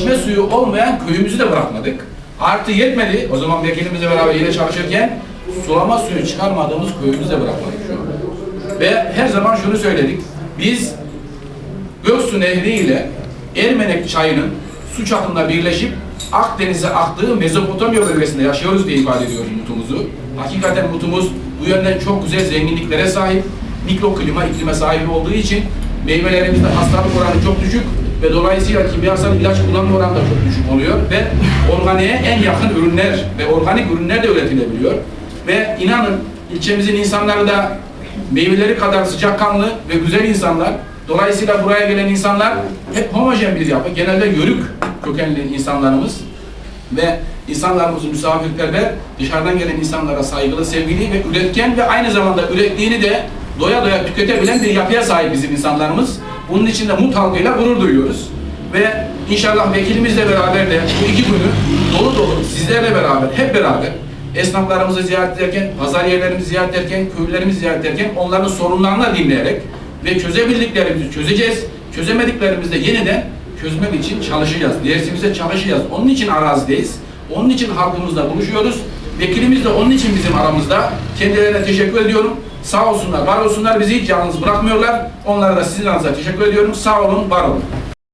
içme suyu olmayan köyümüzü de bırakmadık. Artı yetmedi. O zaman vekilimizle beraber yine çalışırken sulama suyu çıkarmadığımız köyümüzü de bırakmadık şu an. Ve her zaman şunu söyledik. Biz Göksu Nehri ile Ermenek çayının su çapında birleşip Akdeniz'e aktığı Mezopotamya bölgesinde yaşıyoruz diye ifade ediyoruz mutumuzu. Hakikaten mutumuz bu yönden çok güzel zenginliklere sahip, mikroklima, iklime sahip olduğu için meyvelerimizde hastalık oranı çok düşük ve dolayısıyla kimyasal ilaç kullanma oranı da çok düşük oluyor ve organiğe en yakın ürünler ve organik ürünler de üretilebiliyor. Ve inanın ilçemizin insanları da meyveleri kadar sıcakkanlı ve güzel insanlar. Dolayısıyla buraya gelen insanlar hep homojen bir yapı. Genelde yörük kökenli insanlarımız ve insanlarımız misafirperver, dışarıdan gelen insanlara saygılı, sevgili ve üretken ve aynı zamanda ürettiğini de doya doya tüketebilen bir yapıya sahip bizim insanlarımız. Bunun için de Mut halkıyla gurur duyuyoruz. Ve inşallah vekilimizle beraber de bu iki günü dolu dolu sizlerle beraber, hep beraber esnaflarımızı ziyaret ederken, pazar yerlerimizi ziyaret ederken, köylerimizi ziyaret ederken onların sorunlarını dinleyerek ve çözebildiklerimizi çözeceğiz. Çözemediklerimizi de yeniden çözmek için çalışacağız. Dersimize çalışacağız. Onun için arazideyiz. Onun için halkımızla buluşuyoruz. Vekilimiz de onun için bizim aramızda. Kendilerine teşekkür ediyorum. Sağ olsunlar, var olsunlar. Bizi hiç yalnız bırakmıyorlar. Onlara da sizin aranızda teşekkür ediyorum. Sağ olun, var olun.